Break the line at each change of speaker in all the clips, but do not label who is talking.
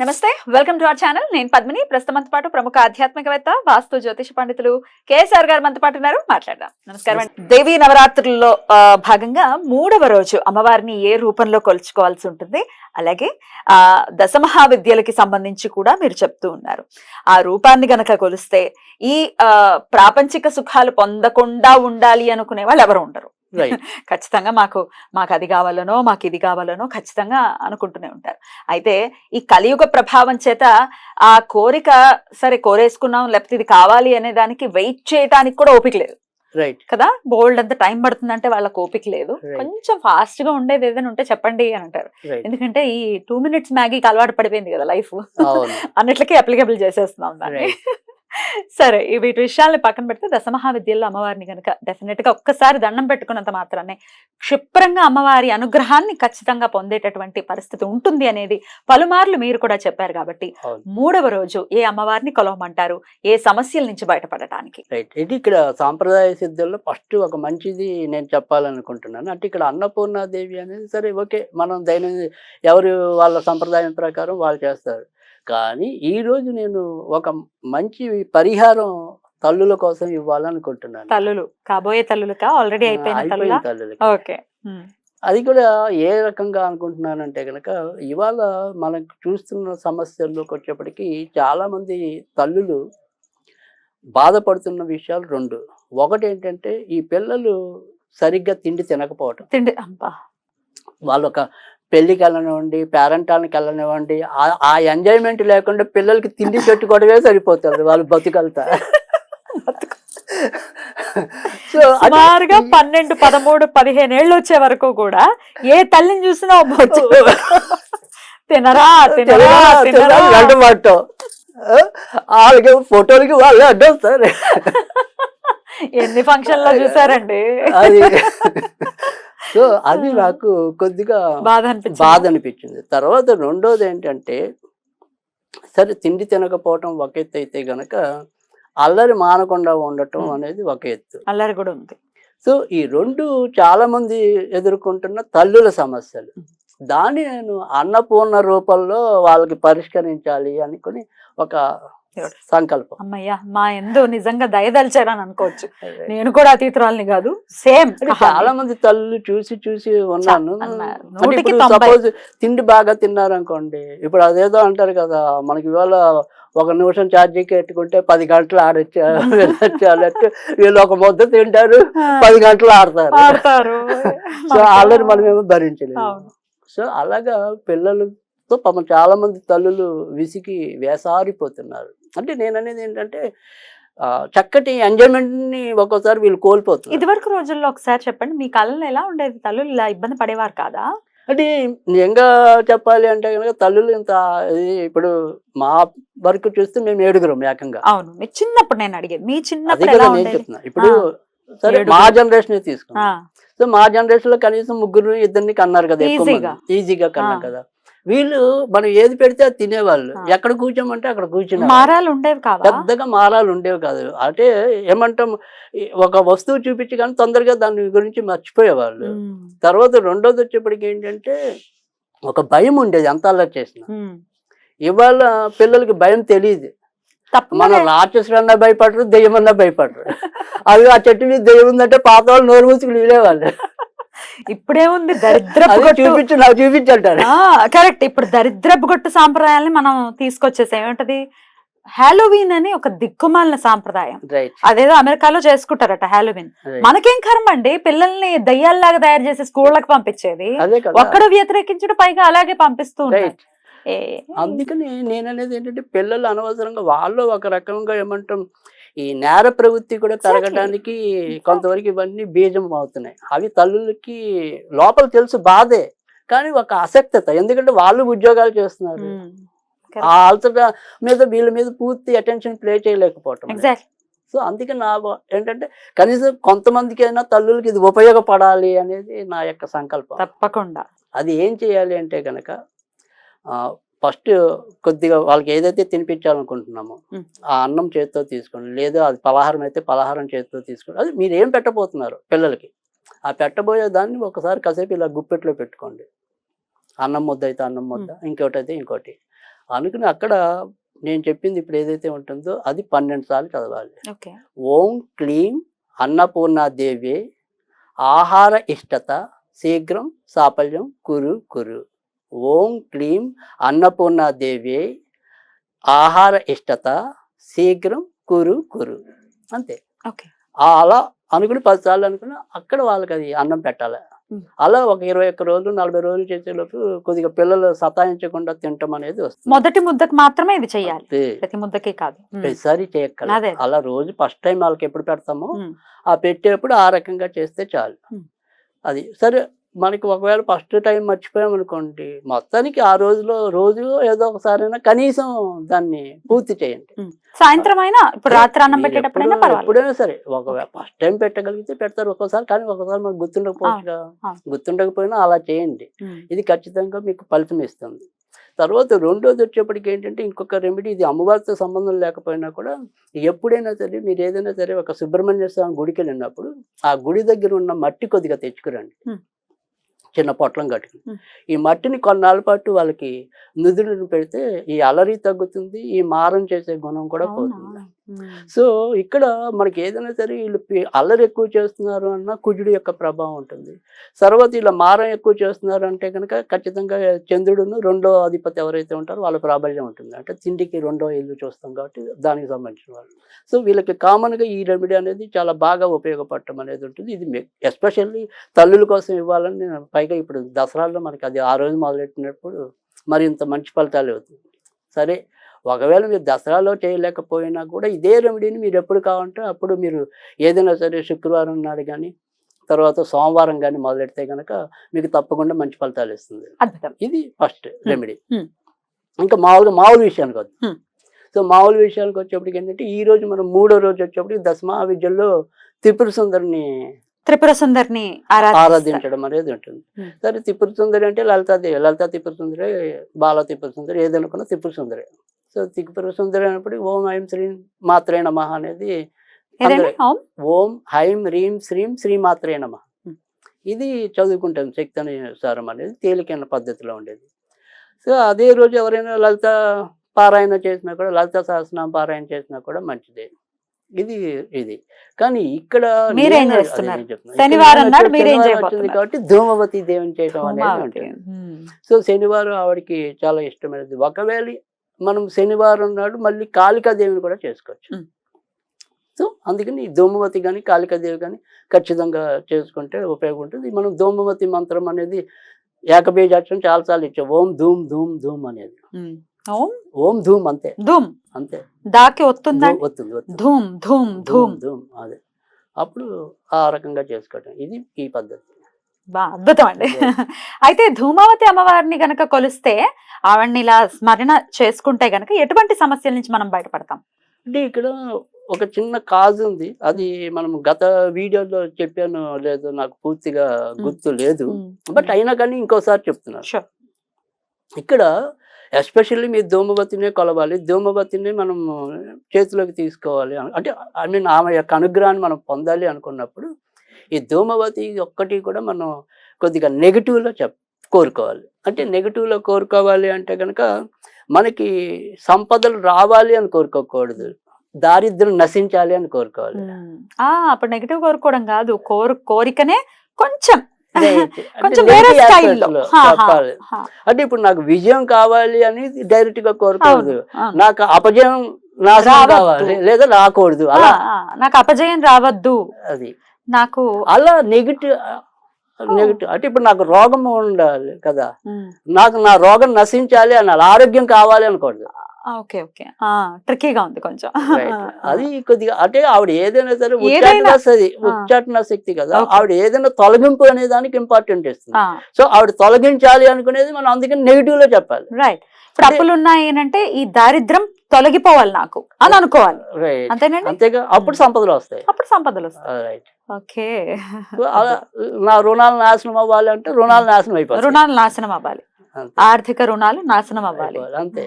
నమస్తే welcome to our channel. నేను పద్మిని. ప్రస్తుతం మనతో పాటు ప్రముఖ ఆధ్యాత్మికవేత్త వాస్తు జ్యోతిష పండితులు కేఎస్ఆర్ గారు మనతో పాటు ఉన్నారు. మాట్లాడదాం. నమస్కారం అండి. దేవీ నవరాత్రుల్లో భాగంగా మూడవ రోజు అమ్మవారిని ఏ రూపంలో కొలుచుకోవాల్సి ఉంటుంది? అలాగే ఆ దశమహావిద్యలకి సంబంధించి కూడా మీరు చెప్తూ ఉన్నారు. ఆ రూపాన్ని గనక కొలిస్తే ఈ ప్రాపంచిక సుఖాలు పొందకుండా ఉండాలి అనుకునే వాళ్ళు ఎవరు ఉండరు. ఖచ్చితంగా మాకు మాకు అది కావాలనో మాకు ఇది కావాలనో ఖచ్చితంగా అనుకుంటూనే ఉంటారు. అయితే ఈ కలియుగ ప్రభావం చేత ఆ కోరిక సరే కోరేసుకున్నాం లేకపోతే ఇది కావాలి అనే దానికి వెయిట్ చేయడానికి కూడా ఓపిక లేదు.
రైట్
కదా? బోల్డ్ అంత టైం పడుతుందంటే వాళ్ళకి ఓపిక లేదు. కొంచెం ఫాస్ట్గా ఉండేది ఏదైనా ఉంటే చెప్పండి అని అంటారు. ఎందుకంటే ఈ టూ మినిట్స్ మ్యాగీకి అలవాటు పడిపోయింది కదా లైఫ్.
అవును.
అన్నిటికీ అప్లికబుల్ చేసేస్తున్నాం దాన్ని. సరే ఈ వీటి విషయాల్ని పక్కన పెడితే దశమహావిద్యల్లో అమ్మవారిని కనుక డెఫినెట్గా ఒక్కసారి దండం పెట్టుకున్నంత మాత్రానే క్షిప్రంగా అమ్మవారి అనుగ్రహాన్ని ఖచ్చితంగా పొందేటటువంటి పరిస్థితి ఉంటుంది అనేది పలుమార్లు మీరు కూడా చెప్పారు కాబట్టి మూడవ రోజు ఏ అమ్మవారిని కొలవమంటారు? ఏ సమస్యల నుంచి బయటపడటానికి?
రైట్. ఇది ఇక్కడ సాంప్రదాయ సిద్ధుల్లో ఫస్ట్ ఒక మంచిది నేను చెప్పాలనుకుంటున్నాను. అంటే ఇక్కడ అన్నపూర్ణాదేవి అనేది సరే ఓకే. మనం దైనందిన ఎవరు వాళ్ళ సంప్రదాయం ప్రకారం వాళ్ళు చేస్తారు. కానీ ఈ రోజు నేను ఒక మంచి పరిహారం తల్లుల కోసం ఇవ్వాలనుకుంటున్నాను.
తల్లులు కాబోయే తల్లులకా? ఆల్రెడీ అయిపోయిన
తల్లులకి.
ఓకే.
అది కూడా ఏ రకంగా అనుకుంటున్నానంటే కనుక ఇవాళ మనకు చూస్తున్న సమస్యల్లోకి వచ్చేప్పటికి చాలా మంది తల్లులు బాధపడుతున్న విషయాలు రెండు. ఒకటి ఏంటంటే ఈ పిల్లలు సరిగ్గా తిండి తినకపోవటం.
తిండి అబ్బా!
వాళ్ళు ఒక పెళ్ళికి వెళ్ళనివ్వండి పేరెంటానికి వెళ్ళనివ్వండి ఆ- ఆ ఎంజాయ్మెంట్ లేకుండా పిల్లలకి తిండి పెట్టుకోవడమే సరిపోతుంది వాళ్ళు బతుకలుతా. సో
సుమారుగా పన్నెండు పదమూడు పదిహేను ఏళ్ళు వచ్చే వరకు కూడా ఏ తల్లిని చూసినా తినరా తినరా తినరా
అడ్డమాటం వాళ్ళకి ఫోటోలకి వాళ్ళే అడ్డం సార్
ఎన్ని ఫంక్షన్లో చూసారండి?
అది సో అది నాకు కొద్దిగా
బాధ అనిపించింది
బాధ అనిపించింది తర్వాత రెండోది ఏంటంటే సరే తిండి తినకపోవటం ఒక ఎత్తు అయితే గనక అల్లరి మానకుండా ఉండటం. అనేది ఒక ఎత్తు.
అల్లరి కూడా ఉంది.
సో ఈ రెండు చాలా మంది ఎదుర్కొంటున్న తల్లుల సమస్యలు. దాన్ని నేను అన్నపూర్ణ రూపంలో వాళ్ళకి పరిష్కరించాలి అనుకుని ఒక సంకల్పం.
అమ్మయ్య మా ఎందు నిజంగా దయదలిచారని అనుకోవచ్చు. నేను కూడా అతీతురాలని కాదు సేమ్
చాలా మంది తల్లు చూసి చూసి ఉన్నాను. సపోజ్ తిండి బాగా తిన్నారు అనుకోండి ఇప్పుడు అదేదో అంటారు కదా మనకి ఇవాళ ఒక నిమిషం ఛార్జీకి పెట్టుకుంటే పది గంటలు ఆడొచ్చు? వీళ్ళు ఒక ముద్ద తింటారు పది గంటలు ఆడతారు.
ఆడతారు.
సో ఆల్రెడీ మనం ఏమో భరించలేము. సో అలాగా పిల్లలతో పాపం చాలా మంది తల్లులు విసిగి వేసారిపోతున్నారు. అంటే నేను అనేది ఏంటంటే చక్కటి ఎంజాయ్మెంట్ని ఒక్కోసారి వీళ్ళు కోల్పోతున్నారు.
ఇదివరకు రోజుల్లో ఒకసారి చెప్పండి మీ కళ్ళలో ఎలా ఉండేది తల్లులు ఇలా ఇబ్బంది పడేవారు కాదా?
అంటే నిజంగా చెప్పాలి అంటే కనుక తల్లులు ఇంత ఇప్పుడు మా వరకు చూస్తే మేము ఏడుగురం ఏకంగా.
అవును. మీరు చిన్నప్పుడు నేను అడిగేది. మీ చిన్నప్పుడు
నేను చెప్తున్నా. ఇప్పుడు సరే. మా జనరేషన్ తీసుకున్నాం సో మా జనరేషన్లో కనీసం ముగ్గురు ఇద్దరిని కన్నారు కదా
ఈజీగా.
మంది. ఈజీగా కన్నాం
ఆ.
కదా. వీళ్ళు మనం ఏది పెడితే అది తినేవాళ్ళు. ఎక్కడ కూర్చోమంటే అక్కడ కూర్చునే
మారాలు ఉండేవి కావా?
పెద్దగా మారాలు ఉండేవి కాదు. అంటే ఏమంటాం ఒక వస్తువు చూపించి కానీ తొందరగా దాని గురించి మర్చిపోయేవాళ్ళు. తర్వాత రెండోది వచ్చేప్పటికి ఏంటంటే ఒక భయం ఉండేది అంత అలా చేసిన. ఇవాళ పిల్లలకి భయం తెలియదు మన రాక్షసులన్నా భయపడరు దెయ్యమన్నా భయపడరు. అవి ఆ చెట్టు మీద దెయ్యం ఉందంటే పాత వాళ్ళు నోరు మూసుకుని వీలేవాళ్ళు.
ఇప్పుడేముంది దరిద్రపు గొట్టు.
చూపించు నాకు చూపించంటారు.
కరెక్ట్. ఇప్పుడు దరిద్రపు గొట్టు సాంప్రదాయాల్ని మనం తీసుకొచ్చేసాం ఏమిటది? హాలోవీన్ అని ఒక దిక్కుమాలిన సాంప్రదాయం. అదేదో అమెరికాలో చేసుకుంటారట హాలోవీన్ మనకేం కర్మ అండి? పిల్లల్ని దయ్యాల్లాగా తయారు చేసి స్కూళ్ళకి పంపించేది. ఒక్కడు వ్యతిరేకించడం పైగా అలాగే పంపిస్తూ ఉంటారు.
అందుకని నేను అనేది ఏంటంటే పిల్లలు అనవసరంగా వాళ్ళు ఒక రకంగా ఏమంటాం ఈ నేర ప్రవృత్తి కూడా పెరగడానికి కొంతవరకు ఇవన్నీ బీజం అవుతున్నాయి. అవి తల్లులకి లోపల తెలుసు బాధే కానీ ఒక అసక్తత ఎందుకంటే వాళ్ళు ఉద్యోగాలు చేస్తున్నారు.
ఉమ్,
ఆ అలసట మీద వీళ్ళ మీద పూర్తి అటెన్షన్ ప్లే చేయలేకపోవటం సో అందుకే నా ఏంటంటే కనీసం కొంతమందికైనా తల్లులకి ఇది ఉపయోగపడాలి అనేది నా యొక్క సంకల్పం.
తప్పకుండా.
అది ఏం చేయాలి అంటే కనుక ఫస్ట్ కొద్దిగా వాళ్ళకి ఏదైతే తినిపించాలనుకుంటున్నామో. ఆ అన్నం చేతితో తీసుకోండి. లేదా అది పలహారం అయితే పలహారం చేతితో తీసుకోండి. అది మీరు ఏం పెట్టబోతున్నారు పిల్లలకి? ఆ పెట్టబోయే దాన్ని ఒకసారి కాసేపు ఇలా గుప్పెట్లో పెట్టుకోండి. అన్నం ముద్ద అయితే అన్నం ముద్ద ఇంకోటి అయితే ఇంకోటి. అనుకుని అక్కడ నేను చెప్పింది ఇప్పుడు ఏదైతే ఉంటుందో అది పన్నెండు సార్లు చదవాలి. ఓం క్లీం అన్నపూర్ణాదేవి ఆహార ఇష్టత శీఘ్రం సాఫల్యం కురు కురు. ఓం క్లీం అన్నపూర్ణాదేవి ఆహార ఇష్టత శీఘ్రం కురు కురు అంతే అలా అనుకుని పదిసార్లు అనుకుని అక్కడ వాళ్ళకి అది అన్నం పెట్టాలి. అలా ఒక ఇరవై ఒక్క రోజులు నలభై రోజులు చేసేలోపు కొద్దిగా పిల్లలు సతాయించకుండా తినటం అనేది వస్తుంది
మొదటి ముద్దకు మాత్రమే ఇది చెయ్యాలి
అంతే.
ప్రతి ముద్దకి కాదు.
ప్రతిసారి చేయక్కర్లేదు
అదే.
అలా రోజు ఫస్ట్ టైం వాళ్ళకి ఎప్పుడు పెడతామో. ఆ పెట్టేప్పుడు ఆ రకంగా చేస్తే చాలు. అది సరే మనకి ఒకవేళ ఫస్ట్ టైం మర్చిపోయాం అనుకోండి మొత్తానికి ఆ రోజులో రోజు ఏదో ఒకసారైనా కనీసం దాన్ని పూర్తి చేయండి.
సాయంత్రం అయినా ఇప్పుడు రాత్రి అన్నం పర్వాలేదు.
ఎప్పుడైనా సరే ఒకవేళ ఫస్ట్ టైం పెట్టగలిగితే పెడతారు ఒక్కోసారి కానీ ఒకసారి మనకు గుర్తుండకపోవచ్చు. గుర్తుండకపోయినా అలా చేయండి. ఇది ఖచ్చితంగా మీకు ఫలితం ఇస్తుంది. తర్వాత రెండోది వచ్చేప్పటికి ఏంటంటే ఇంకొక రెమెడీ ఇది అమ్మవారితో సంబంధం లేకపోయినా కూడా ఎప్పుడైనా సరే మీరు ఏదైనా సరే ఒక సుబ్రహ్మణ్య స్వామి గుడికి వెళ్ళినప్పుడు ఆ గుడి దగ్గర ఉన్న మట్టి కొద్దిగా తెచ్చుకురండి. చిన్న పొట్లం కట్టుకుని. ఈ మట్టిని కొన్నాళ్ళ పాటు వాళ్ళకి నుదురుని పెడితే ఈ అలరి తగ్గుతుంది ఈ మారం చేసే గుణం కూడా? పోతుంది. సో ఇక్కడ మనకి ఏదైనా సరే వీళ్ళు అల్లరి ఎక్కువ చేస్తున్నారు అన్న కుజుడి యొక్క ప్రభావం ఉంటుంది. తర్వాత ఇలా మారం ఎక్కువ చేస్తున్నారు అంటే కనుక ఖచ్చితంగా చంద్రుడును రెండో అధిపతి ఎవరైతే ఉంటారో వాళ్ళ ప్రాబల్యం ఉంటుంది. అంటే తిండికి రెండో ఇల్లు చూస్తాం కాబట్టి దానికి సంబంధించిన వాళ్ళు. సో వీళ్ళకి కామన్గా ఈ రెమెడీ అనేది చాలా బాగా ఉపయోగపడటం అనేది ఉంటుంది. ఇది ఎస్పెషల్లీ తల్లుల కోసం ఇవ్వాలని నేను పైగా ఇప్పుడు దసరాలో మనకి అది ఆ రోజు మొదలెట్టినప్పుడు మరింత మంచి ఫలితాలు అవుతుంది సరే ఒకవేళ మీరు దసరాలో చేయలేకపోయినా కూడా ఇదే రెమెడీని మీరు ఎప్పుడు కావాలంటే అప్పుడు మీరు ఏదైనా సరే శుక్రవారం నాడు కానీ తర్వాత సోమవారం కానీ మొదలెడితే కనుక మీకు తప్పకుండా మంచి ఫలితాలు ఇస్తుంది. ఇది ఫస్ట్ రెమెడీ. ఇంకా మామూలుగా మామూలు విషయానికి వద్దాం. సో మామూలు విషయానికి వచ్చేప్పటికి ఏంటంటే ఈ రోజు మనం మూడో రోజు వచ్చేప్పటికి దశమా విద్యల్లో త్రిపుర సుందరిని
త్రిపుర సుందరిని.
ఆరాధించడం అనేది ఉంటుంది. సరే త్రిపుర సుందరి అంటే లలితాదేవి లలితా త్రిపుర సుందరి బాల త్రిపుర సుందరి ఏదనుకున్నా త్రిపుర సుందరి. సో త్రిపుర సుందరి అయినప్పుడు ఓం ఐం శ్రీం మాత్రే నమ అనేది
ఓం?
హైం హ్రీం శ్రీం శ్రీ మాత్రే నమ. ఇది చదువుకుంటాం శక్తి అనుసారం అనేది తేలికైన పద్ధతిలో ఉండేది. సో అదే రోజు ఎవరైనా లలిత పారాయణ చేసినా కూడా లలిత సహస్రనామ పారాయణ చేసినా కూడా మంచిదే. ఇది ఇది కానీ ఇక్కడ
మీరేం చేస్తున్నారు? శనివారం నాడు మీరేం?
కాబట్టి ధూమవతి దేవుని చేయడం అనేది. ఉంటుంది. సో శనివారం ఆవిడకి చాలా ఇష్టమైనది ఒకవేళ మనం శనివారం నాడు మళ్ళీ కాళికాదేవిని కూడా చేసుకోవచ్చు. సో అందుకని ధూమవతి కానీ కాళికాదేవి కానీ ఖచ్చితంగా చేసుకుంటే ఉపయోగం ఉంటుంది మనం ధూమవతి మంత్రం అనేది ఏకబీజాక్షరం చాలాసార్లు ఇచ్చాం ఓం ధూమ్ ధూమ్ ధూమ్ అనేది.
ఓం
ఓం ధూమ్ అంతే.
ధూమ్.
అంతే.
దాకి
వస్తుంది వస్తుంది
ధూమ్ ధూమ్ ధూమ్
ధూమ్. అదే. అప్పుడు ఆ రకంగా చేసుకోవటం. ఇది ఈ పద్ధతి.
బా అద్భుతం అండి అయితే ధూమావతి అమ్మవారిని గనక కొలిస్తే ఆవిడ్ని ఇలా స్మరణ చేసుకుంటే గనక ఎటువంటి సమస్యల నుంచి మనం బయటపడతాం?
అంటే ఇక్కడ ఒక చిన్న కాజ్ ఉంది. అది మనం గత వీడియోలో చెప్పాను లేదు నాకు పూర్తిగా గుర్తు లేదు. బట్ అయినా కానీ ఇంకోసారి చెప్తున్నాను. ఇక్కడ ఎస్పెషల్లీ మీ ధూమవతినే కొలవాలి. ధూమవతిని మనం చేతిలోకి తీసుకోవాలి. అంటే ఐ మీన్ ఆమె యొక్క అనుగ్రహాన్ని మనం పొందాలి అనుకున్నప్పుడు ఈ ధూమవతి ఒక్కటి కూడా మనం కొద్దిగా నెగిటివ్లో చెప్ కోరుకోవాలి. అంటే నెగిటివ్లో కోరుకోవాలి అంటే కనుక మనకి సంపదలు రావాలి అని కోరుకోకూడదు. దారిద్ర్యం నశించాలి అని కోరుకోవాలి.
ఆ అప్పుడు నెగిటివ్ కోరుకోవడం కాదు. కోరు కోరికనే కొంచెం. కొంచెం వేరే స్టైల్లో
చెప్పాలి. అంటే ఇప్పుడు నాకు విజయం కావాలి అని డైరెక్ట్గా కోరుకోవద్దు. నాకు అపజయం నాశనం. కావాలి. లేదా రాకూడదు. అలా.
నాకు అపజయం రావద్దు.
అది.
నాకు
అలా నెగిటివ్ నెగిటివ్ అంటే ఇప్పుడు నాకు రోగం ఉండాలి కదా. నాకు నా రోగం నశించాలి అనాలి ఆరోగ్యం కావాలి అనకూడదు
ఓకే ఓకే. ట్రిక్కీగా ఉంది కొంచెం.
అది కొద్దిగా అంటే ఆవిడ ఏదైనా సరే ఉచ్చాటన. ఉచ్చాటన శక్తి కదా. ఆవిడ ఏదైనా తొలగింపు అనే దానికి ఇంపార్టెంట్ ఇస్తుంది. సో ఆవిడ తొలగించాలి అనుకునేది మనం అందుకని నెగిటివ్లో చెప్పాలి.
రైట్
ఇప్పుడు అప్పులు ఉన్నాయి అంటే ఈ దారిద్రం తొలగిపోవాలి నాకు అని అనుకోవాలి. అంతేనండి?
అంతేగా అప్పుడు సంపదలు వస్తాయి.
అప్పుడు సంపదలు వస్తాయి.
Right
okay.
అలా నా రుణాలు నాశనం అవ్వాలి అంటే రుణాలు నాశనం అయిపోతాయి.
రుణాలు నాశనం అవ్వాలి. ఆర్థిక రుణాలు నాశనం అవ్వాలి.
అయిపోవాలి, అంతే.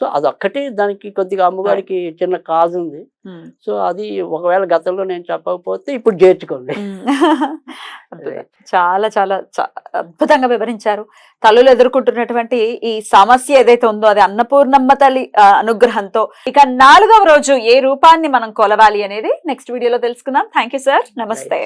సో అదొక్కటి దానికి కొద్దిగా అమ్మగారికి చిన్న కాజ్ ఉంది.
ఉమ్.
సో అది ఒకవేళ గతంలో నేను చెప్పకపోతే ఇప్పుడు చేర్చుకోండి.
అద్భుతం. చాలా చాలా అద్భుతంగా వివరించారు. తల్లులు ఎదుర్కొంటున్నటువంటి ఈ సమస్య ఏదైతే ఉందో అది అన్నపూర్ణమ్మ తల్లి అనుగ్రహంతో ఇక నాలుగవ రోజు ఏ రూపాన్ని మనం కొలవాలి అనేది నెక్స్ట్ వీడియోలో తెలుసుకుందాం. థ్యాంక్ యూ సార్ నమస్తే